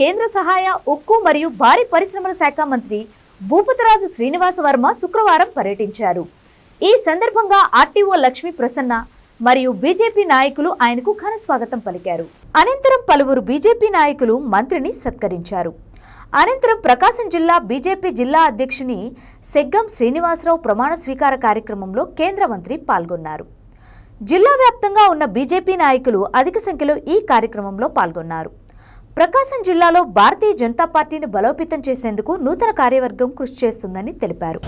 కేంద్ర సహాయ ఉక్కు మరియు భారీ పరిశ్రమల శాఖ మంత్రి భూపతిరాజు శ్రీనివాస వర్మ శుక్రవారం పర్యటించారు. ఈ సందర్భంగా ఆర్టీఓ లక్ష్మీ ప్రసన్న మరియు బీజేపీ నాయకులు ఆయనకు ఘన స్వాగతం పలికారు. అనంతరం పలువురు బీజేపీ నాయకులు మంత్రిని సత్కరించారు. అనంతరం ప్రకాశం జిల్లా బీజేపీ జిల్లా అధ్యక్షుని సెగ్గం శ్రీనివాసరావు ప్రమాణ స్వీకార కార్యక్రమంలో కేంద్ర మంత్రి పాల్గొన్నారు. జిల్లా వ్యాప్తంగా ఉన్న బీజేపీ నాయకులు అధిక సంఖ్యలో ఈ కార్యక్రమంలో పాల్గొన్నారు. ప్రకాశం జిల్లాలో భారతీయ జనతా పార్టీని బలోపేతం చేసేందుకు నూతన కార్యవర్గం కృషి చేస్తుందని తెలిపారు.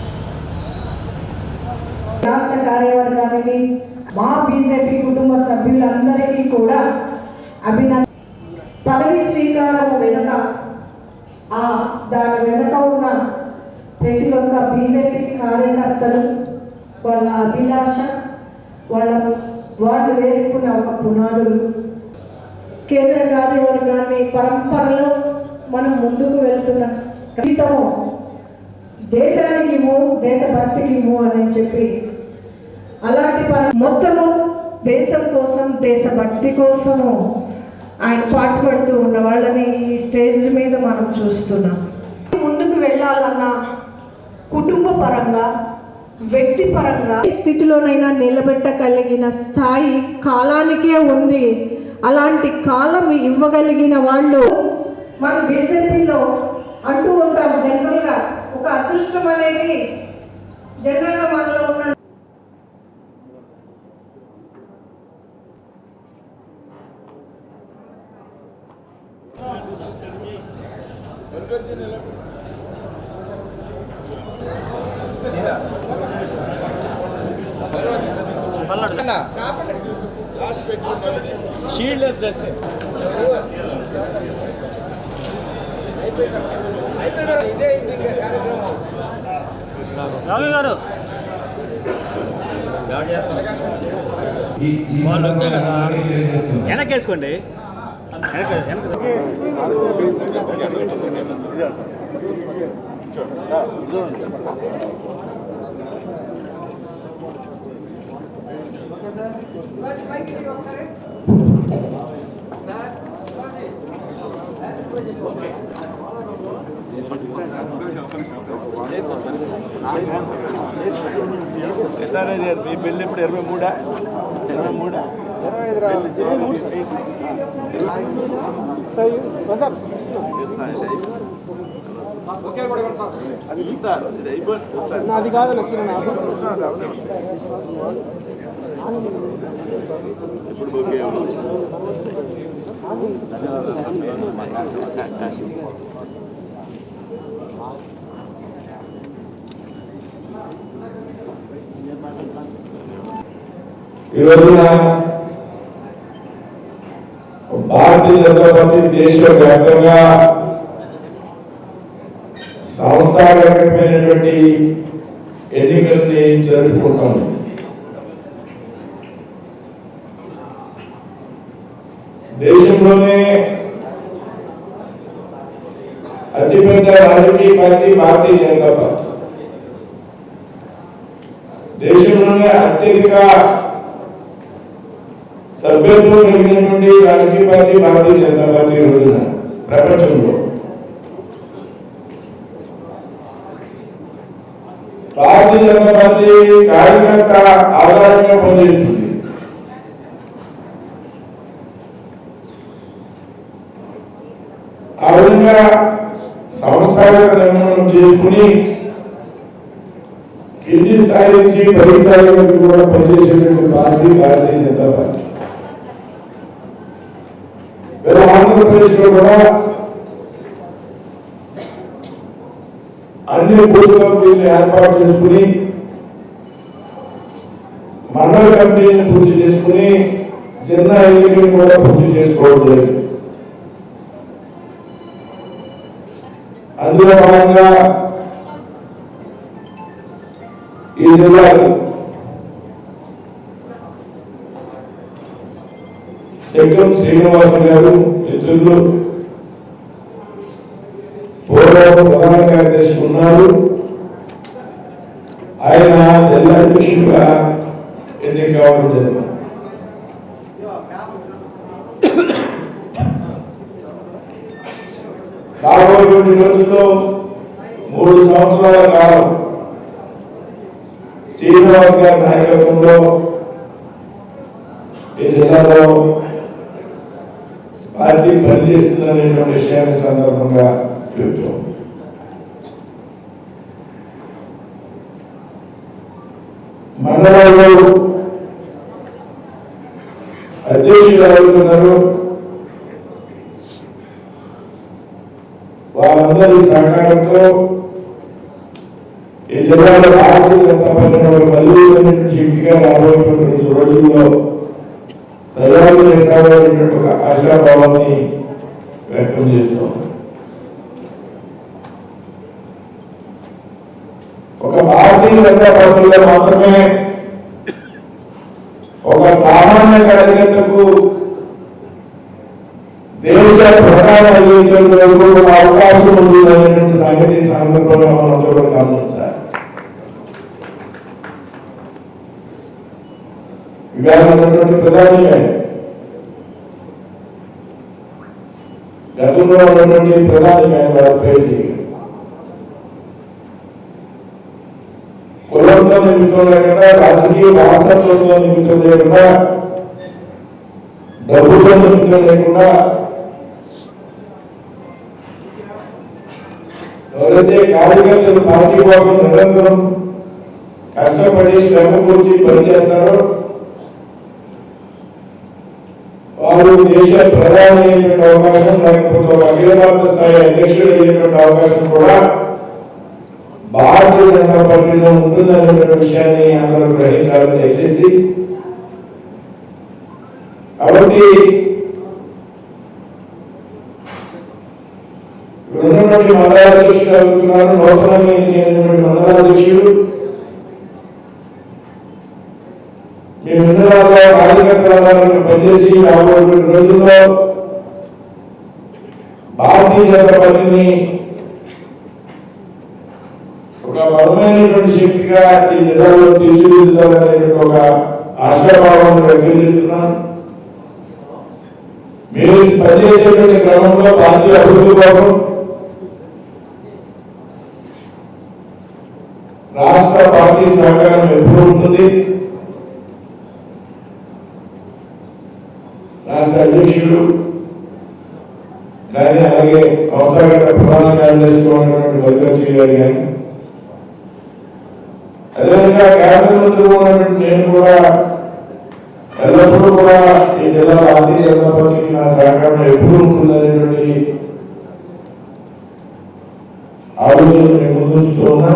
రాష్ట్ర కార్యవర్గానికి మా బీజేపీ కుటుంబ సభ్యులందరికీ కూడా అభినందన. పదవి స్వీకారం వెనుక ఆ దాని వెనుక ఉన్న ప్రతి ఒక్క బీజేపీ కార్యకర్తలు వాళ్ళ అభిలాష వాళ్ళ వాళ్ళు వేసుకున్న ఒక పునాదులు కేంద్ర కార్యవర్గాన్ని పరంపరలో మనం ముందుకు వెళ్తున్న. క్రితము దేశానికి ఇవ్వు దేశభక్తికి ఇవ్వు అని చెప్పి. అలాంటి మొత్తము దేశం కోసం దేశభక్తి కోసము ఆయన పాటుపడుతూ ఉన్న వాళ్ళని ఈ స్టేజ్ మీద మనం చూస్తున్నాం. ముందుకు వెళ్ళాలన్న కుటుంబ పరంగా వ్యక్తి పరంగా ఏ స్థితిలోనైనా నిలబెట్టగలిగిన స్థాయి కాలానికే ఉంది. అలాంటి కాలం ఇవ్వగలిగిన వాళ్ళు మన బీజేపీలో అంటూ ఉంటాం జనరల్గా. ఒక అదృష్టం అనేది జనరల్గా మనలో ఉన్న షీల్డ్ తెస్తే రావి గారు. వెనకేసుకోండి. వెనక వెనక కృష్ణారాజు గారు మీ బిల్లు ఇప్పుడు ఇరవై మూడా? ఇరవై మూడా? ఇరవై ఐదు అది ఇస్తారు ఇది అయిపోయింది అది కాదు ఇప్పుడు ఓకే. ఈ రోజున భారతీయ జనతా పార్టీ దేశవ్యాప్తంగా సంస్థాగతమైనటువంటి ఎన్నికల్ని జరుపుకుంటాం దేశంలోనే అతిపెద్ద రాజకీయ పార్టీ భారతీయ జనతా పార్టీ. దేశంలోనే అత్యధిక సభ్యత్వం కలిగినటువంటి రాజకీయ పార్టీ భారతీయ జనతా పార్టీ ఈ రోజున ప్రపంచంలో. భారతీయ జనతా పార్టీ కార్యకర్త ఆధారంగా పనిచేస్తుంది. ఆ విధంగా సంస్థాగత నిర్మాణం చేసుకుని కింది స్థాయి నుంచి పై స్థాయి వరకు కూడా పనిచేసేటువంటి పార్టీ భారతీయ జనతా పార్టీ. వేరే ఆంధ్రప్రదేశ్లో కూడా అన్ని బూత్ కమిటీలు ఏర్పాటు చేసుకుని మండల కమిటీని పూర్తి చేసుకుని జిల్లా ఎన్నికలు కూడా పూర్తి చేసుకోవడం జరిగింది. అందులో భాగంగా ఈ జిల్లాలో జగ్గం శ్రీనివాస గారు మిత్రులు పూర్వం ప్రధాన కార్యదర్శి ఉన్నారు. ఆయన జిల్లా అధ్యక్షుడిగా ఎన్నిక కావడం జరిగింది. రాబోయేటువంటి రోజుల్లో మూడు సంవత్సరాల కాలం శ్రీనివాస్ గారి నాయకత్వంలో ఈ జిల్లాలో పార్టీ పనిచేస్తుందనేటువంటి విషయాన్ని సందర్భంగా చెబుతాం మండలంలో అధ్యక్షులు ఎవరున్నారు వాళ్ళందరి సహకారంతో ఈ జిల్లాలో భారతీయ జనతా పార్టీ ఒక బలమైనటువంటి శక్తిగా రాబోయేటువంటి రోజుల్లో తయారు చేస్తామనేటువంటి ఒక ఆశాభావాన్ని వ్యక్తం చేస్తున్నాం ఒక భారతీయ జనతా పార్టీలో మాత్రమే ఒక సామాన్య కార్యకర్తకు దేశ ప్రధాన అయ్యేటువంటి ఒక అవకాశం ఉంది అనేటువంటి సంగతి ఈ సందర్భంగా మనం కూడా గమనించాలి ఇవాళ ఉన్నటువంటి ప్రధాని గతంలో ఉన్నటువంటి ప్రధాని వాజ్పేయి కులంతో నిమిత్తం లేకుండా రాజకీయ వారసత్వంతో నిమిత్తం లేకుండా డబ్బుతో నిమిత్తం లేకుండా ఎవరైతే కార్యకర్తలు పార్టీ కోసం నిరంతరం కష్టపడి శ్రమ కూర్చి పనిచేస్తారో వారు దేశ ప్రధాని అయినటువంటి అవకాశం లేకపోతే ఒక అఖిల భారత స్థాయి అధ్యక్షుడు అయ్యేటువంటి అవకాశం కూడా భారతీయ జనతా పార్టీలో ఉంటుందనే విషయాన్ని అందరూ గ్రహించాలని దయచేసి కాబట్టి ఉన్నటువంటి మండలాధ్యక్షుడు అవుతున్నారు నూతనంగా ఎన్నికైనటువంటి మండల అధ్యక్షుడు. మీ మండలాల్లో పనిచేసి రాబోయే రోజుల్లో భారతీయ జనతా పార్టీని ఒక బలమైనటువంటి శక్తిగా ఈ జిల్లాలో తీర్చిదిద్దాలనేటువంటి ఒక ఆశాభావాన్ని వ్యక్తం మీరు పనిచేసేటువంటి క్రమంలో పార్టీ అభివృద్ధి కోసం రాష్ట్ర పార్టీ సహకారం ఎప్పుడు ఉంటుంది. దానికి అధ్యక్షుడు కానీ అలాగే సంస్థాగత ప్రధాన కార్యదర్శిగా ఉన్నటువంటి వైద్యశ్రీ గారు కానీ అదేవిధంగా కేంద్ర మంత్రి ఉన్నటువంటి నేను కూడా ఎల్లప్పుడూ కూడా ఈ జిల్లా భారతీయ జనతా పార్టీకి నా సహకారం ఎప్పుడు ఉంటుందనేటువంటి ఆలోచన నేను ముందుంచుతూ ఉన్నా.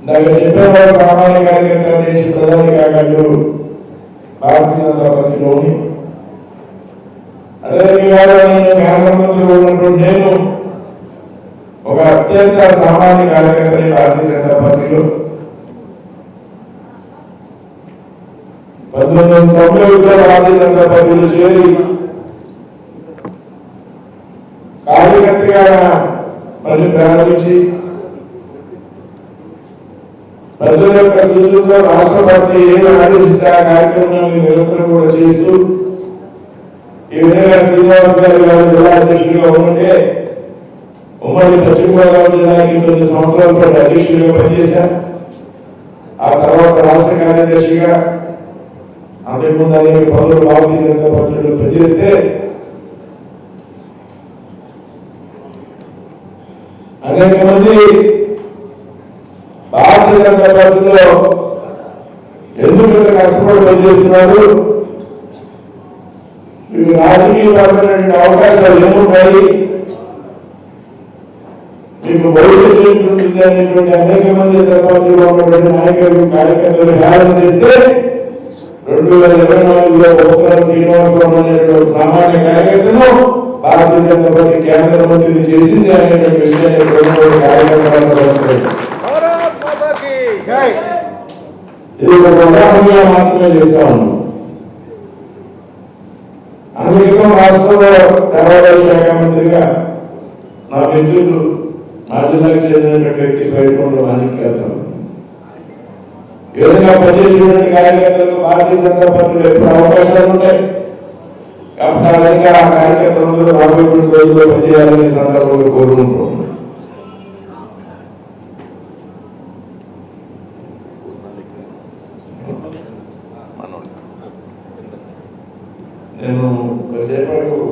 ఇందాక చెప్పేవారు సామాన్య కార్యకర్త దేశ ప్రధాని కాగలరు భారతీయ జనతా పార్టీలోని. అదేవిధంగా నేను కేంద్ర మంత్రి ఉన్నటువంటి నేను ఒక అత్యంత సామాన్య కార్యకర్తని భారతీయ జనతా పార్టీలో. పంతొమ్మిది వందల తొంభై ఒకటిలో భారతీయ జనతా పార్టీలో చేరి కార్యకర్తగా పని ప్రారంభించి ప్రజల యొక్క సూచనతో రాష్ట్ర పార్టీ ఏమి ఆదేశిస్తే ఆ కార్యక్రమాన్ని నిరంతరం కూడా చేస్తూ ఈ విధంగా శ్రీనివాస్ గారు గారు జిల్లా అధ్యక్షుడిగా ఉంటే ఉమ్మడి పశ్చిమ గోదావరి జిల్లాకి తొమ్మిది సంవత్సరాల పాటు అధ్యక్షుడిగా పనిచేశారు. ఆ తర్వాత రాష్ట్ర కార్యదర్శిగా అంతకుముందు అనేక పనులు భారతీయ జనతా పార్టీలో పనిచేస్తే అనేక మంది భారతీయ జనతా పార్టీలో ఎందుకు ఇంత కష్టపడి పనిచేస్తున్నారు? రాజకీయ పరమైనటువంటి అవకాశాలు ఏముంటాయి మీకు భవిష్యత్తు అనేటువంటి అనేక మంది ఇతర పార్టీలో ఉన్నటువంటి నాయకులు కార్యకర్తలు హేళన చేస్తే రెండు వేల ఇరవై నాలుగులో ఉత్తర శ్రీనివాసరావు అనేటువంటి సామాన్య కార్యకర్తను భారతీయ జనతా పార్టీ కేంద్ర మంత్రిని చేసింది. అనేటువంటి విషయాన్ని ఇది ఒక ఉదాహరణగా మాత్రమే చెప్తా ఉన్నాను. అందుకే రాష్ట్రంలో దేవాదాయ శాఖ మంత్రిగా నా మిత్రులు నా జిల్లాకు చెందినటువంటి వ్యక్తి బయటకుండా మాణిక్యాలు ఈ విధంగా పనిచేసేటువంటి కార్యకర్తలకు భారతీయ జనతా పార్టీలో ఎప్పుడు అవకాశాలు ఉంటాయి? కాబట్టి ఆ విధంగా ఆ కార్యకర్తలందరూ రాబోయే రోజుల్లో పనిచేయాలని ఈ సందర్భంగా కోరుకుంటున్నాం.